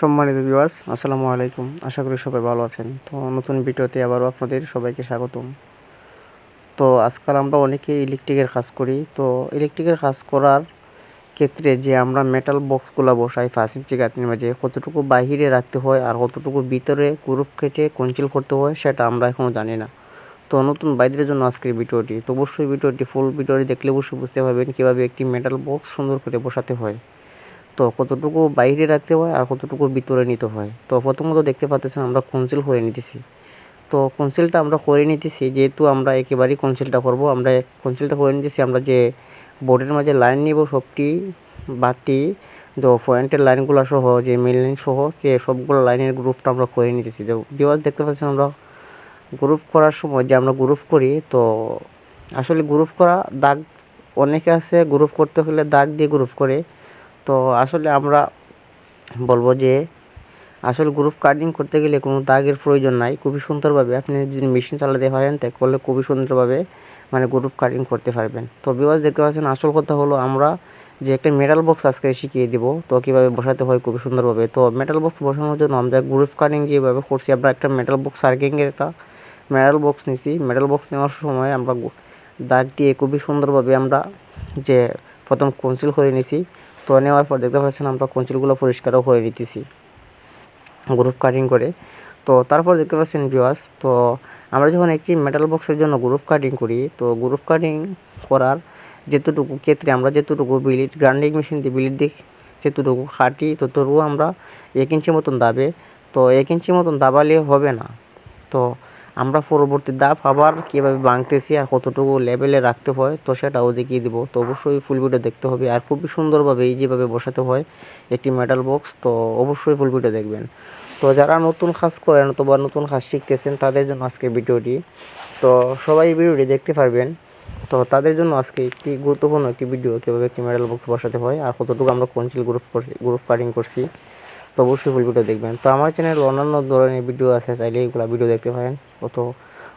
সম্মানিত ভিউয়ার্স আসসালামু আলাইকুম। আশা করি সবাই ভালো আছেন। তো নতুন ভিডিওতে আবারও আপনাদের সবাইকে স্বাগতম। তো আজকাল আমরা অনেকে ইলেকট্রিকের কাজ করি। তো ইলেকট্রিকের কাজ করার ক্ষেত্রে যে আমরা মেটাল বক্সগুলো বসাই ফাঁস ইঞ্চি গাঁথনির মাঝে, কতটুকু বাহিরে রাখতে হয় আর কতটুকু ভিতরে গ্রুপ কেটে কঞ্চিল করতে হয়, সেটা আমরা এখনও জানি না। তো নতুন বাইদের জন্য আজকের ভিডিওটি। তো অবশ্যই ভিডিওটি ফুল ভিডিওটি দেখলে অবশ্যই বুঝতে পারবেন কীভাবে একটি মেটাল বক্স সুন্দর করে বসাতে হয়। তো কতটুকু বাইরে রাখতে হয় আর কতটুকু ভিতরে নিতে হয়? তো প্রথমত দেখতে পাচ্ছেন আমরা কনসিল করে নিতেছি। তো কনসিলটা আমরা করে নিতেছি, যেহেতু আমরা একেবারেই কনসিলটা করব, আমরা কনসিলটা করে নিতেছি, আমরা যে বোর্ডের মাঝে লাইন নিব, সবটি বাতি, তো পয়েন্টের লাইনগুলো সহ, যে মেল লাইন সহ, যে সবগুলো লাইনের গ্রুপটা আমরা করে নিতেছি। তো বিওয়াজ দেখতে পাচ্ছেন আমরা গ্রুপ করার সময় যে আমরা গ্রুপ করি, তো আসলে গ্রুপ করা দাগ অনেকে আছে গ্রুপ করতে হলে দাগ দিয়ে গ্রুপ করে। তো আসলে আমরা বলব যে আসলে গ্রুপ কাটিং করতে গেলে কোনো দাগের প্রয়োজন নাই। খুবই সুন্দরভাবে আপনি যদি মেশিন চালাতে পারেন তাই করলে খুবই সুন্দরভাবে মানে গ্রুপ কাটিং করতে পারবেন। তো বিবাস দেখতে পাচ্ছেন, আসল কথা হলো আমরা যে একটা মেটাল বক্স আজকে শিখিয়ে দিব, তো কীভাবে বসাতে হয় খুবই সুন্দরভাবে। তো মেটাল বক্স বসানোর জন্য আমরা গ্রুপ কাটিং যেভাবে করছি, আমরা একটা মেটাল বক্স সার্কিংয়ের একটা মেটাল বক্স নিছি। মেটাল বক্স নেওয়ার সময় আমরা দাগ দিয়ে খুবই সুন্দরভাবে আমরা যে প্রথম কনসিল করে নিছি। তো নেওয়ার পর দেখতে পাচ্ছেন আমরা কঞ্চিলগুলো পরিষ্কারও করে নিতেছি গ্রুপ কাটিং করে। তো তারপর দেখতে পাচ্ছেন ভিওয়াস তো আমরা যখন একটি মেটাল বক্সের জন্য গ্রুপ কাটিং করি, তো গ্রুপ কাটিং করার যেতটুকু ক্ষেত্রে আমরা যেতটুকু বিলিট গ্রাইন্ডিং মেশিন দিয়ে বিলিট দিই যেতটুকু খাটি ততটুকু আমরা এক ইঞ্চি মতন দাবে। তো এক ইঞ্চি মতন দাবালে হবে না। তো আমরা পরবর্তী ধাপ আবার কীভাবে ভাঙতেছি আর কতটুকু লেভেলে রাখতে হয়, তো সেটাও দেখিয়ে দিব। তো অবশ্যই ফুল ভিডিও দেখতে হবে আর খুবই সুন্দরভাবে এই যেভাবে বসাতে হয় একটি মেটাল বক্স তো অবশ্যই ফুল ভিডিও দেখবেন। তো যারা নতুন কাজ করেন অথবা নতুন কাজ শিখতেছেন, তাদের জন্য আজকে ভিডিওটি। তো সবাই ভিডিওটি দেখতে পারবেন। তো তাদের জন্য আজকে একটি গুরুত্বপূর্ণ একটি ভিডিও কীভাবে একটি মেডাল বক্স বসাতে হয় আর কতটুকু আমরা কঞ্চিল গ্রুপ করছি গ্রুপ কাটিং করছি। তো অবশ্যই ফুল ভিডিও দেখবেন। তো আমার চ্যানেল অন্যান্য ধরনের ভিডিও আছে, চাইলে এগুলো ভিডিও দেখতে পারেন। অত,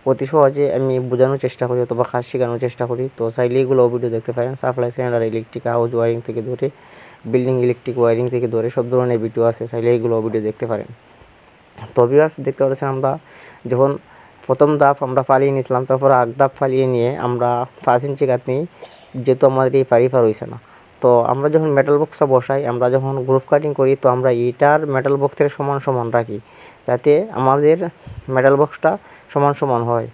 অতি সহজে আমি বোঝানোর চেষ্টা করি অথবা কাজ শেখানোর চেষ্টা করি। তো চাইলে এগুলো ভিডিও দেখতে পারেন। Supply cylinder electric house wiring থেকে ধরে বিল্ডিং ইলেকট্রিক ওয়ারিং থেকে ধরে সব ধরনের ভিডিও আছে, চাইলে এইগুলো ভিডিও দেখতে পারেন। তো বিকাশ দেখতে পাচ্ছেন আমরা, যখন প্রথম ধাপ আমরা ফালিয়ে নিয়েছিলাম, তারপর আগ ধাপ ফালিয়ে নিয়ে আমরা পাঁচ ইঞ্চি কাত নিই যেহেতু আমাদের এই পারি পার হয়েছে না। তো আমরা যখন মেটাল বক্সটা বসাই, আমরা যখন গ্রুপ কাটিং করি, তো আমরা এটার মেটাল বক্সের সমান সমান রাখি, যাতে আমাদের মেটাল বক্সটা সমান সমান হয়।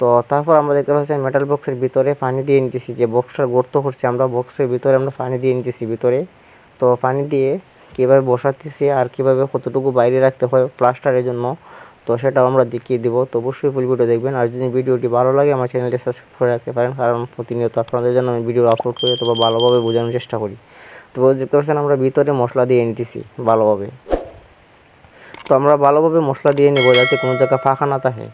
তো তারপর আমরা দেখতে পাচ্ছি মেটাল বক্সের ভিতরে পানি দিয়ে নিতেছি, যে বক্সটার গর্ত করছি আমরা বক্সের ভিতরে আমরা পানি দিয়ে নিতেছি ভিতরে। তো পানি দিয়ে কীভাবে বসাতেছি আর কীভাবে কতটুকু বাইরে রাখতে হয় প্লাস্টারের জন্য তো সেটাও আমরা দেখিয়ে দেবো। তো অবশ্যই ফুল ভিডিও দেখবেন। আর যদি ভিডিওটি ভালো লাগে, আমার চ্যানেলটি সাবস্ক্রাইব করে রাখতে পারেন। কারণ প্রতিনিয়ত আপনাদের জন্য আমি ভিডিও আপলোড করি অথবা ভালোভাবে বোঝানোর চেষ্টা করি। তো দেখতে পাচ্ছেন আমরা ভিতরে মশলা দিয়ে নিতেছি ভালোভাবে। তো আমরা ভালোভাবে মশলা দিয়ে নেব যাতে কোনো জায়গা ফাঁকা না থাকে।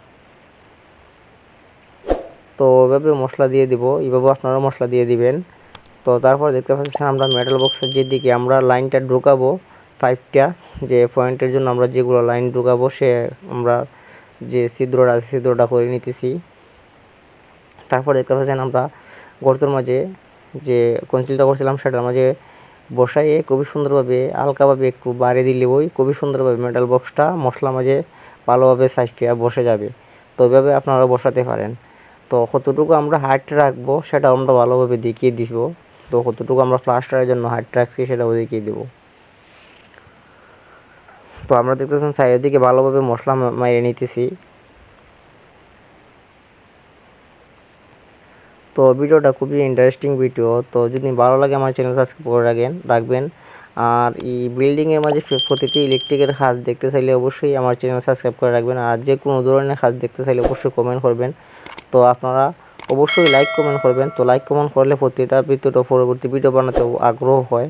তো ওইভাবে মশলা দিয়ে দিব। এইভাবে আপনারা মশলা দিয়ে দিবেন। তো তারপর দেখতে পাচ্ছেন, আমরা মেটাল বক্সের যেদিকে আমরা লাইনটা ঢুকাবো পাইপটা যে পয়েন্টের জন্য আমরা যেগুলো লাইন ঢুকাবো, সে আমরা যে ছিদ্রটা আছে, ছিদ্রটা করে নিতেছি। তারপর দেখতে পাচ্ছেন আমরা গর্তর মাঝে যে কঞ্চিলটা করছিলাম, সেটার মাঝে বসাইয়ে খুবই সুন্দরভাবে, হালকাভাবে একটু বাড়িয়ে দিলে ওই খুবই সুন্দরভাবে মেটাল বক্সটা মশলা মাঝে ভালোভাবে সাইফিয়া বসে যাবে। তো ওইভাবে আপনারা বসাতে পারেন। তো কতটুকু আমরা হাইট রাখব সেটা আমরা ভালোভাবে দেখিয়ে দিব। তো কতটুকু আমরা ফ্লাস্টারের জন্য হাইট রাখছি, সেটাও দেখিয়ে দেবো। তো আমরা দেখতেছেন সাইডের দিকে ভালোভাবে মশলা মাইরে নিতেছি। তো ভিডিওটা খুবই ইন্টারেস্টিং ভিডিও তো যদি ভালো লাগে আমার চ্যানেল সাবস্ক্রাইব করে রাখেন, রাখবেন। আর এই বিল্ডিংয়ের মাঝে প্রতিটি ইলেকট্রিকের কাজ দেখতে চাইলে অবশ্যই আমার চ্যানেল সাবস্ক্রাইব করে রাখবেন। আর যে কোনো ধরনের কাজ দেখতে চাইলে অবশ্যই কমেন্ট করবেন। তো আপনারা অবশ্যই লাইক কমেন্ট করবেন। তো লাইক কমেন্ট করলে প্রতিটা ভিডিও পরবর্তী ভিডিও বানাতে আগ্রহ হয়।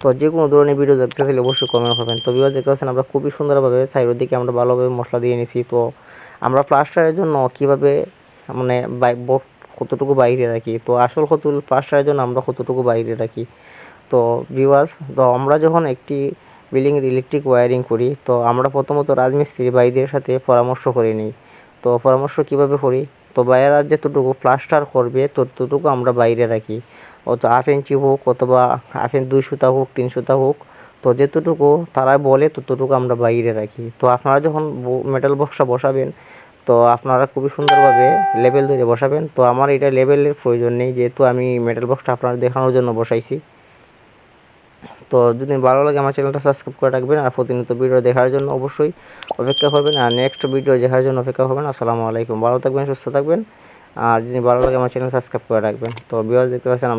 তো যে কোনো ধরনের ভিডিও দেখতে চাইলে অবশ্যই কমেন্ট করবেন। তো বিবাদ দেখতে পাচ্ছেন, আমরা খুবই সুন্দরভাবে সাইডের দিকে আমরা ভালোভাবে মশলা দিয়ে নিছি। তো আমরা প্লাস্টারের জন্য কীভাবে মানে কতটুকু বাইরে রাখি? তো আসল কত প্লাস্টারের জন্য আমরা কতটুকু বাইরে রাখি? তো বিওয়াজ তো আমরা যখন একটি বিল্ডিংয়ের ইলেকট্রিক ওয়ারিং করি, তো আমরা প্রথমত রাজমিস্ত্রি ভাইদের সাথে পরামর্শ করে নিই। তো পরামর্শ কীভাবে করি? তো বাইরের যেতটুকু প্লাস্টার করবে, ততটুকু আমরা বাইরে রাখি। অত হাফ ইঞ্চি হোক অথবা হাফ ইঞ্চি দুই সুতা হোক, তিন সুতা হোক, তো যেতটুকু তারা বলে ততটুকু আমরা বাইরে রাখি। তো আপনারা যখন মেটাল বক্সটা বসাবেন, তো আপনারা খুবই সুন্দরভাবে লেবেল ধরে বসাবেন। তো আমার এটা লেবেলের প্রয়োজন নেই, যেহেতু আমি মেটাল বক্সটা আপনারা দেখানোর জন্য বসাইছি। তো যদি ভালো লাগে আমার চ্যানেলটা সাবস্ক্রাইব করে রাখবেন, আর প্রতিনিয়ত ভিডিও দেখার জন্য অবশ্যই অপেক্ষা করবেন, আর নেক্সট ভিডিও দেখার জন্য অপেক্ষা করবেন। আসসালামু আলাইকুম, ভালো থাকবেন, সুস্থ থাকবেন, আর যদি ভালো লাগে আমার চ্যানেল সাবস্ক্রাইব করে রাখবেন। তো বিওয়াজ দেখতে পাচ্ছেন